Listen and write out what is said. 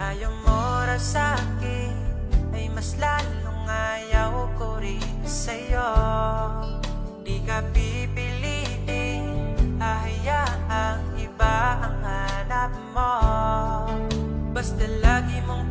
Ayaw mo ra sa'kin Ay mas lalong ayaw ko rin sa'yo. Di ka pipilitin Hahayaang iba ang hanap mo. Basta lagi mong